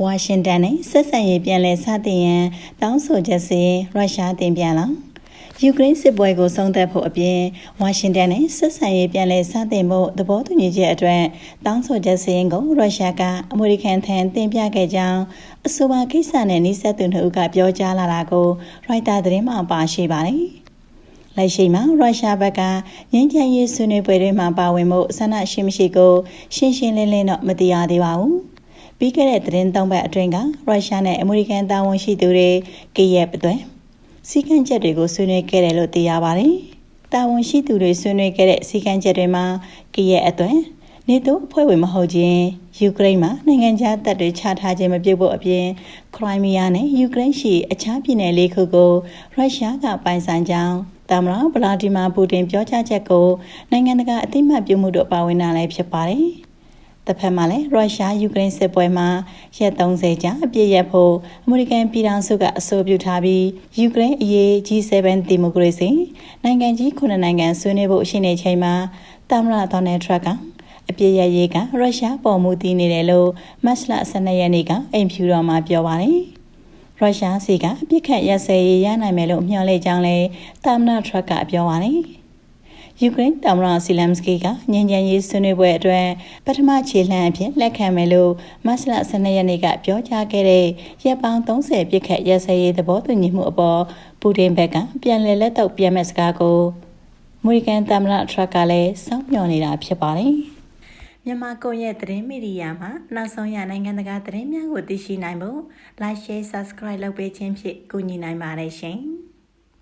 ဝါရှင်တန်နဲ့ဆက်ဆံရေးပြန်လည်စတင်ရန်တောင်းဆိုချက်စီရုရှားတင်ပြန်လာယူကရိန်းစစ်ပွဲကိုဆုံးသက်ဖို့အပြင်ဝါရှင်တန်နဲ့ဆက်ဆံရေးပြန်လည်စတင်ဖို့သဘောတူညီချက်အတွက်တောင်းဆိုချက်စီရင်ကိုရုရှားကအမေရိကန်ထံတင်ပြခဲ့ကြောင်းအဆိုပါကိစ္စနဲ့နှိစက်သူတို့ကပြောကြားလာတာကိုရိုက်တာသတင်းမှာပါရှိပါတယ်။လက်ရှိမှာရုရှားဘက်ကငင်းချမ်းရေးဆွေးနွေးပွဲတွေမှာပါဝင်မှုဆန္ဒရှိမရှိကိုရှင်းရှင်းလင်းလင်းတော့မသိရသေးပါဘူး။ ပြီးခဲ့တဲ့သတင်းသုံးပတ်အတွင်းကရုရှားနဲ့အမေရိကန်တာဝန်ရှိသူတွေကရက်အတွင်းစီကံချက်တွေကိုဆွေးနွေးခဲ့တယ်လို့သိရပါတယ်။တာဝန်ရှိသူတွေဆွေးနွေးခဲ့တဲ့စီကံချက်တွေမှာကရက်အတွင်းနေတိုးအဖွဲ့ဝင်မဟုတ်ခြင်းယူကရိန်းမှာနိုင်ငံခြားတပ်တွေချထားခြင်းမပြုတ်ဖို့အပြင်ခရိုင်းမီးယားနဲ့ယူကရိန်းရှိအခြားပြည်နယ်လေးခုကိုရုရှားကပိုင်ဆိုင်ကြောင်းတမရဗလာဒီမာပူတင်ပြောကြားချက်ကိုနိုင်ငံတကာအသိမှတ်ပြုမှုတို့ပါဝင်လာလည်းဖြစ်ပါတယ်။ တစ်ဖက်မှာလည်းရုရှားယူကရိန်းစစ်ပွဲမှာရက်30ကြာအပြည့်ရဖို့အမေရိကန်ပြည်ထောင်စုကအဆိုပြုထားပြီးယူကရိန်းအရေး G7 ဒီမိုကရေစီနိုင်ငံကြီးခုနှစ်နိုင်ငံဆွေးနွေးဖို့ရှိနေချိန်မှာတမရဒေါ်နယ်ထရတ်ကအပြည့်ရရေးကရုရှားပေါ်မှုတည်နေတယ်လို့မတ်လ12ရက်နေ့ကအိမ်ဖြူတော်မှာပြောပါတယ်။ရုရှားစီကအပြစ်ခတ်ရစဲရေးရနိုင်မယ်လို့မျှော်လင့်ကြောင်းလည်းတာမနာထရက်ကပြောပါတယ်။ ယူကရိန်းသမ္မတဆီလမ်စကီကညဉ့်ညံရေးဆွေးနွေးပွဲအတွက်ပထမခြေလှမ်းအဖြစ်လက်ခံမယ်လို့မတ်လ12ရက်နေ့ကပြောကြားခဲ့တဲ့ရပ်ပေါင်း30ပြစ်ခတ်ရစဲရေးသဘောတူညီမှုအပေါ်ပူတင်ဘက်ကပြန်လည်လက်တော့ပြန်မဲ့စကားကိုအမေရိကန်သမ္မတထရက်ကလည်းစောင့်မျှော်နေတာဖြစ်ပါတယ်။မြန်မာကိုရဲ့သတင်းမီဒီယာမှာနောက်ဆုံးရနိုင်ငံတကာသတင်းများကိုသိရှိနိုင်ဖို့ like share subscribe လုပ်ပေးခြင်းဖြင့်ကူညီနိုင်ပါတယ်ရှင်။